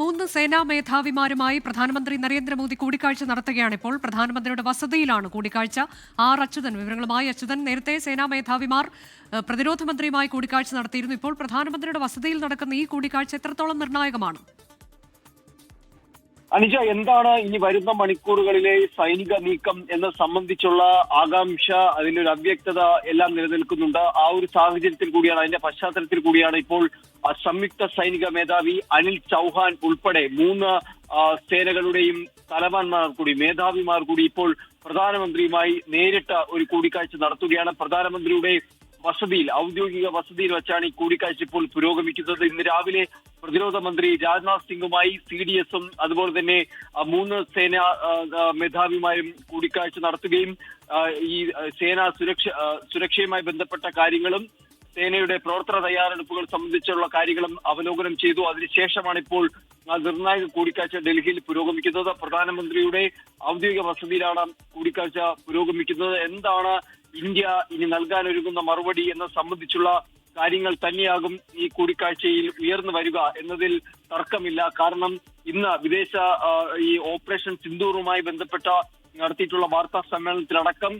മൂന്ന് സേനാ മേധാവിമാരുമായി പ്രധാനമന്ത്രി നരേന്ദ്രമോദി കൂടിക്കാഴ്ച നടത്തുകയാണ്. ഇപ്പോൾ പ്രധാനമന്ത്രിയുടെ വസതിയിലാണ് കൂടിക്കാഴ്ച. ആർ അച്യുതൻ വിവരങ്ങളുമായി അച്യുതൻ നേരത്തെ സേനാ മേധാവിമാർ പ്രതിരോധ മന്ത്രിയുമായി കൂടിക്കാഴ്ച നടത്തിയിരുന്നു. ഇപ്പോൾ പ്രധാനമന്ത്രിയുടെ വസതിയിൽ നടക്കുന്ന ഈ കൂടിക്കാഴ്ച എത്രത്തോളം നിർണായകമാണ്? അനുജ എന്താണ് ഇനി വരുന്ന മണിക്കൂറുകളിലെ സൈനിക നീക്കം എന്നത് സംബന്ധിച്ചുള്ള ആകാംക്ഷ അതിലൊരു അവ്യക്തത എല്ലാം നിലനിൽക്കുന്നുണ്ട്. ആ ഒരു സാഹചര്യത്തിൽ കൂടിയാണ് അതിന്റെ പശ്ചാത്തലത്തിൽ കൂടിയാണ് ഇപ്പോൾ സംയുക്ത സൈനിക മേധാവി അനിൽ ചൗഹാൻ ഉൾപ്പെടെ മൂന്ന് സേനകളുടെയും തലവാന്മാർ കൂടി മേധാവിമാർ കൂടി ഇപ്പോൾ പ്രധാനമന്ത്രിയുമായി നേരിട്ട് ഒരു കൂടിക്കാഴ്ച നടത്തുകയാണ്. പ്രധാനമന്ത്രിയുടെ വസതിയിൽ ഔദ്യോഗിക വസതിയിൽ വെച്ചാണ് ഈ കൂടിക്കാഴ്ച ഇപ്പോൾ പുരോഗമിക്കുന്നത്. ഇന്ന് രാവിലെ പ്രതിരോധ മന്ത്രി രാജ്നാഥ് സിംഗുമായി സി ഡി എസും അതുപോലെ തന്നെ മൂന്ന് സേനാ മേധാവിമാരും കൂടിക്കാഴ്ച നടത്തുകയും ഈ സേനാ സുരക്ഷ സുരക്ഷയുമായി ബന്ധപ്പെട്ട കാര്യങ്ങളും സേനയുടെ പ്രവർത്തന തയ്യാറെടുപ്പുകൾ സംബന്ധിച്ചുള്ള കാര്യങ്ങളും അവലോകനം ചെയ്തു. അതിനുശേഷമാണ് ഇപ്പോൾ നിർണായക കൂടിക്കാഴ്ച ഡൽഹിയിൽ പുരോഗമിക്കുന്നത്. പ്രധാനമന്ത്രിയുടെ ഔദ്യോഗിക വസതിയിലാണ് കൂടിക്കാഴ്ച പുരോഗമിക്കുന്നത്. എന്താണ് ഇന്ത്യ ഇനി നൽകാനൊരുങ്ങുന്ന മറുപടി എന്നത് സംബന്ധിച്ചുള്ള കാര്യങ്ങൾ തന്നെയാകും ഈ കൂടിക്കാഴ്ചയിൽ ഉയർന്നു വരിക എന്നതിൽ തർക്കമില്ല. കാരണം ഇന്ന് വിദേശ ഈ ഓപ്പറേഷൻ സിന്ദൂറുമായി ബന്ധപ്പെട്ട നടത്തിയിട്ടുള്ള വാർത്താ സമ്മേളനത്തിലടക്കം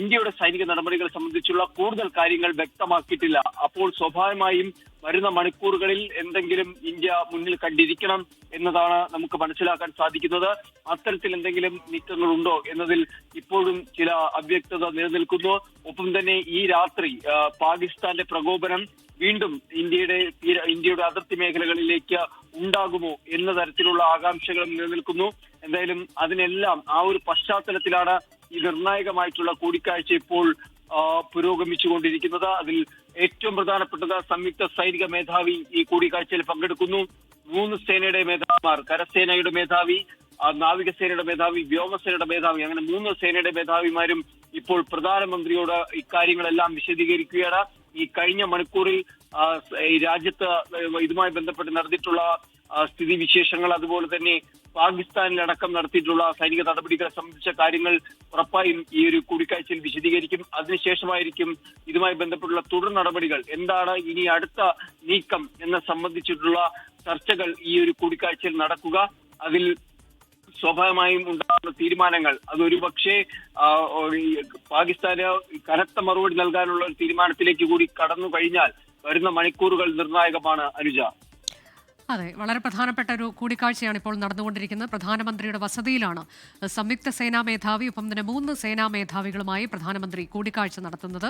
ഇന്ത്യയുടെ സൈനിക നടപടികൾ സംബന്ധിച്ചുള്ള കൂടുതൽ കാര്യങ്ങൾ വ്യക്തമാക്കിയിട്ടില്ല. അപ്പോൾ സ്വാഭാവികമായും വരുന്ന മണിക്കൂറുകളിൽ എന്തെങ്കിലും ഇന്ത്യ മുന്നിൽ കണ്ടിരിക്കണം എന്നതാണ് നമുക്ക് മനസ്സിലാക്കാൻ സാധിക്കുന്നത്. അത്തരത്തിൽ എന്തെങ്കിലും നീക്കങ്ങൾ ഉണ്ടോ എന്നതിൽ ഇപ്പോഴും ചില അവ്യക്തത നിലനിൽക്കുന്നു. ഒപ്പം തന്നെ ഈ രാത്രി പാകിസ്ഥാന്റെ പ്രകോപനം വീണ്ടും ഇന്ത്യയുടെ ഇന്ത്യയുടെ അതിർത്തി മേഖലകളിലേക്ക് ഉണ്ടാകുമോ എന്ന തരത്തിലുള്ള ആകാംക്ഷകളും നിലനിൽക്കുന്നു. എന്തായാലും അതിനെല്ലാം ആ ഒരു പശ്ചാത്തലത്തിലാണ് ഈ നിർണായകമായിട്ടുള്ള കൂടിക്കാഴ്ച ഇപ്പോൾ പുരോഗമിച്ചുകൊണ്ടിരിക്കുന്നത്. അതിൽ ഏറ്റവും പ്രധാനപ്പെട്ടത് സംയുക്ത സൈനിക മേധാവി ഈ കൂടിക്കാഴ്ചയിൽ പങ്കെടുക്കുന്നു. മൂന്ന് സേനയുടെ മേധാവിമാർ കരസേനയുടെ മേധാവി നാവികസേനയുടെ മേധാവി വ്യോമസേനയുടെ മേധാവി അങ്ങനെ മൂന്ന് സേനയുടെ മേധാവിമാരും ഇപ്പോൾ പ്രധാനമന്ത്രിയോട് ഇക്കാര്യങ്ങളെല്ലാം വിശദീകരിക്കുകയാണ്. ഈ കഴിഞ്ഞ മണിക്കൂറിൽ രാജ്യത്ത് ഇതുമായി ബന്ധപ്പെട്ട് നടത്തിയിട്ടുള്ള ആ, സ്ഥിതിവിശേഷങ്ങൾ അതുപോലെ തന്നെ പാകിസ്ഥാനിലടക്കം നടത്തിയിട്ടുള്ള സൈനിക നടപടികളെ സംബന്ധിച്ച കാര്യങ്ങൾ ഉറപ്പായും ഈ ഒരു കൂടിക്കാഴ്ചയിൽ വിശദീകരിക്കും. അതിനുശേഷമായിരിക്കും ഇതുമായി ബന്ധപ്പെട്ടുള്ള തുടർ നടപടികൾ. എന്താണ് ഇനി അടുത്ത നീക്കം എന്ന സംബന്ധിച്ചിട്ടുള്ള ചർച്ചകൾ ഈ ഒരു കൂടിക്കാഴ്ചയിൽ നടക്കുക. അതിൽ സ്വാഭാവികമായും ഉണ്ടാകുന്ന തീരുമാനങ്ങൾ. അതൊരു പക്ഷേ പാകിസ്ഥാന് കനത്ത മറുപടി നൽകാനുള്ള ഒരു തീരുമാനത്തിലേക്ക് കൂടി കടന്നു കഴിഞ്ഞാൽ വരുന്ന മണിക്കൂറുകൾ നിർണായകമാണ് അനുജ. അതെ വളരെ പ്രധാനപ്പെട്ട ഒരു കൂടിക്കാഴ്ചയാണ് ഇപ്പോൾ നടന്നുകൊണ്ടിരിക്കുന്നത്. പ്രധാനമന്ത്രിയുടെ വസതിയിലാണ് സംയുക്ത സേനാ മേധാവി ഒപ്പം തന്നെ മൂന്ന് സേനാ മേധാവികളുമായി പ്രധാനമന്ത്രി കൂടിക്കാഴ്ച നടത്തുന്നത്.